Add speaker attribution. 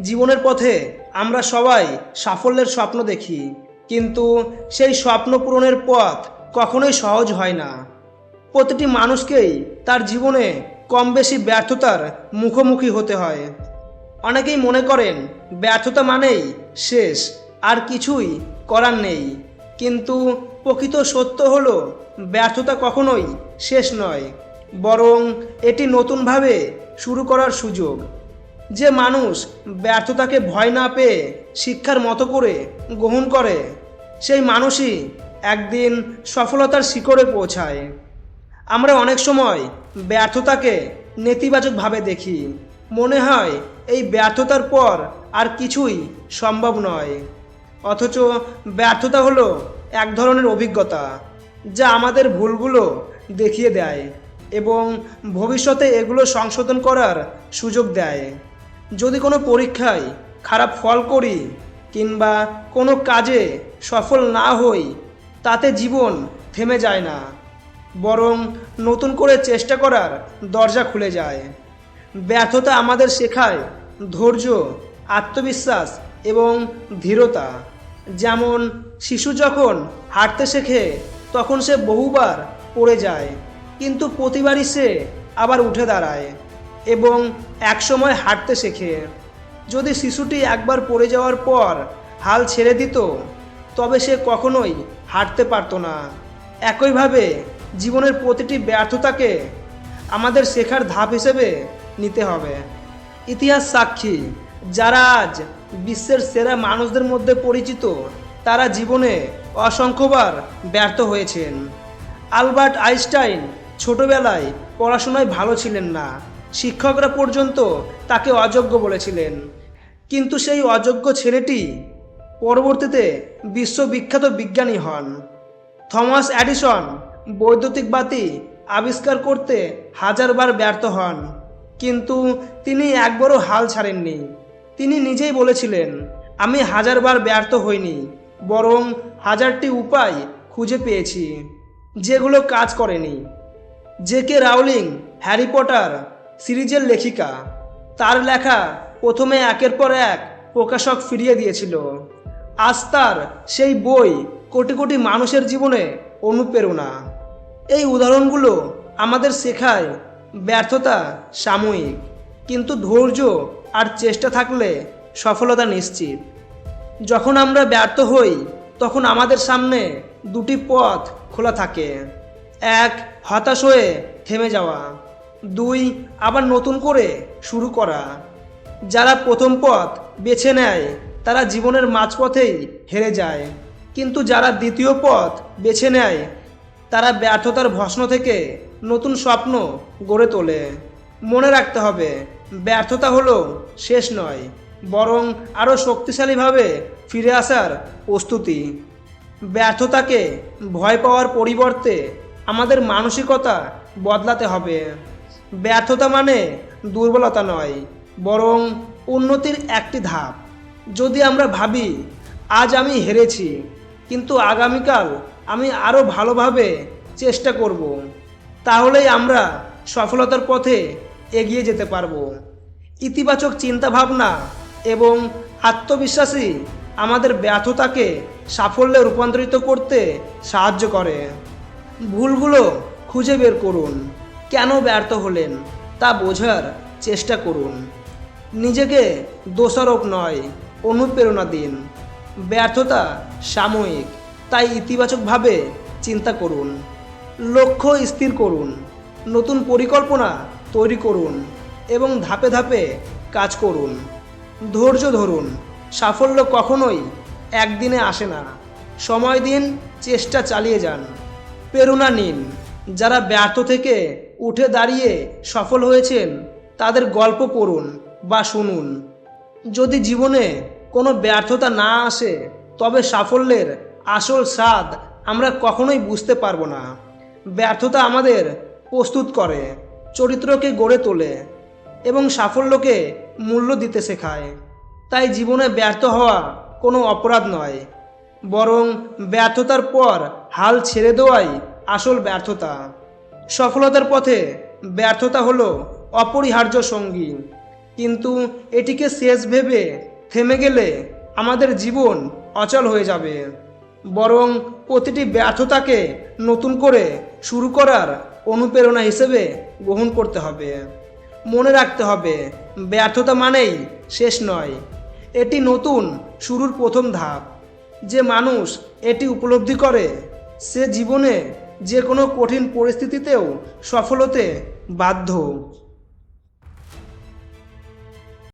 Speaker 1: জীবনের পথে আমরা সবাই সাফল্যের স্বপ্ন দেখি, কিন্তু সেই স্বপ্ন পূরণের পথ কখনোই সহজ হয় না। প্রতিটি মানুষকেই তার জীবনে কম বেশি ব্যর্থতার মুখোমুখি হতে হয়। অনেকেই মনে করেন, ব্যর্থতা মানেই শেষ, আর কিছুই করার নেই। কিন্তু প্রকৃত সত্য হলো, ব্যর্থতা কখনোই শেষ নয়, বরং এটি নতুনভাবে শুরু করার সুযোগ। যে মানুষ ব্যর্থতাকে ভয় না পেয়ে শিক্ষার মতো করে গ্রহণ করে, সেই মানুষই একদিন সফলতার শিখরে পৌঁছায়। আমরা অনেক সময় ব্যর্থতাকে নেতিবাচকভাবে দেখি। মনে হয় এই ব্যর্থতার পর আর কিছুই সম্ভব নয়। অথচ ব্যর্থতা হলো এক ধরনের অভিজ্ঞতা, যা আমাদের ভুলগুলো দেখিয়ে দেয় এবং ভবিষ্যতে এগুলো সংশোধন করার সুযোগ দেয়। যদি কোনো পরীক্ষায় খারাপ ফল করি কিংবা কোনো কাজে সফল না হই, তাতে জীবন থেমে যায় না। বরং নতুন করে চেষ্টা করার দরজা খুলে যায়। ব্যর্থতা আমাদের শেখায় ধৈর্য, আত্মবিশ্বাস এবং ধীরতা। যেমন শিশু যখন হাঁটতে শেখে, তখন সে বহুবার পড়ে যায়, কিন্তু প্রতিবারই সে আবার উঠে দাঁড়ায়। এবং একসময় হাঁটতে শেখে। যদি শিশুটি একবার পড়ে যাওয়ার পর হাল ছেড়ে দিত, তবে সে কখনোই হাঁটতে পারতো না। একইভাবে জীবনের প্রতিটি ব্যর্থতাকে আমাদের শেখার ধাপ হিসেবে নিতে হবে। ইতিহাস সাক্ষী, যারা আজ বিশ্বের সেরা মানুষদের মধ্যে পরিচিত, তারা জীবনে অসংখ্যবার ব্যর্থ হয়েছেন। আলবার্ট আইনস্টাইন ছোটবেলায় পড়াশোনায় ভালো ছিলেন না। শিক্ষকরা পর্যন্ত তাকে অযোগ্য বলেছিলেন। কিন্তু সেই অযোগ্য ছেলেটি পরবর্তীতে বিশ্ববিখ্যাত বিজ্ঞানী হন। থমাস অ্যাডিসন বৈদ্যুতিক বাতি আবিষ্কার করতে হাজারবার ব্যর্থ হন, কিন্তু তিনি একবারও হাল ছাড়েননি। তিনি নিজেই বলেছিলেন, আমি হাজারবার ব্যর্থ হইনি, বরং হাজারটি উপায় খুঁজে পেয়েছি, যেগুলো কাজ করেনি। J K Rowling, Harry Potter সিরিজের লেখিকা। তার লেখা প্রথমে একের পর এক প্রকাশক ফিরিয়ে দিয়েছিল। আজ তার সেই বই কোটি কোটি মানুষের জীবনে অনুপ্রেরণা। এই উদাহরণগুলো আমাদের শেখায় ব্যর্থতা সাময়িক, কিন্তু ধৈর্য আর চেষ্টা থাকলে সফলতা নিশ্চিত। যখন আমরা ব্যর্থ হই, তখন আমাদের সামনে দুটি পথ খোলা থাকে। এক, হতাশ হয়ে থেমে যাওয়া। দুই আবার নতুন করে শুরু করা। যারা প্রথম পথ বেছে নেয়, তারা জীবনের মাঝপথেই হেরে যায়। কিন্তু যারা দ্বিতীয় পথ বেছে নেয়, তারা ব্যর্থতার ভস্ম থেকে নতুন স্বপ্ন গড়ে তোলে। মনে রাখতে হবে, ব্যর্থতা হলো শেষ নয়, বরং আরও শক্তিশালীভাবে ফিরে আসার প্রস্তুতি। ব্যর্থতাকে ভয় পাওয়ার পরিবর্তে আমাদের মানসিকতা বদলাতে হবে। ব্যর্থতা মানে দুর্বলতা নয়, বরং উন্নতির একটি ধাপ। যদি আমরা ভাবি, আজ আমি হেরেছি, কিন্তু আগামীকাল আমি আরও ভালোভাবে চেষ্টা করব, তাহলেই আমরা সফলতার পথে এগিয়ে যেতে পারব। ইতিবাচক চিন্তাভাবনা এবং আত্মবিশ্বাসী আমাদের ব্যর্থতাকে সাফল্যে রূপান্তরিত করতে সাহায্য করে। ভুলগুলো খুঁজে বের করুন। কেন ব্যর্থ হলেন তা বোঝার চেষ্টা করুন। নিজেকে দোষারোপ নয়, অনুপ্রেরণা দিন। ব্যর্থতা সাময়িক, তাই ইতিবাচকভাবে চিন্তা করুন। লক্ষ্য স্থির করুন, নতুন পরিকল্পনা তৈরি করুন এবং ধাপে ধাপে কাজ করুন। ধৈর্য ধরুন, সাফল্য কখনোই একদিনে আসে না। সময় দিন, চেষ্টা চালিয়ে যান। প্রেরণা নিন, যারা ব্যর্থ থেকে উঠে দাঁড়িয়ে সফল হয়েছেন, তাদের গল্প পড়ুন বা শুনুন। যদি জীবনে কোনো ব্যর্থতা না আসে, তবে সাফল্যের আসল স্বাদ আমরা কখনোই বুঝতে পারব না। ব্যর্থতা আমাদের প্রস্তুত করে, চরিত্রকে গড়ে তোলে এবং সাফল্যকে মূল্য দিতে শেখায়। তাই জীবনে ব্যর্থ হওয়া কোনো অপরাধ নয়, বরং ব্যর্থতার পর হাল ছেড়ে দেওয়াই আসল ব্যর্থতা। সফলতার পথে ব্যর্থতা হলো অপরিহার্য সঙ্গী। কিন্তু এটিকে শেষ ভেবে থেমে গেলে আমাদের জীবন অচল হয়ে যাবে। বরং প্রতিটি ব্যর্থতাকে নতুন করে শুরু করার অনুপ্রেরণা হিসেবে গ্রহণ করতে হবে। মনে রাখতে হবে, ব্যর্থতা মানেই শেষ নয়, এটি নতুন শুরুর প্রথম ধাপ। যে মানুষ এটি উপলব্ধি করে, সে জীবনে যে কোনো কঠিন পরিস্থিতিতেও সফলতে বাধ্য।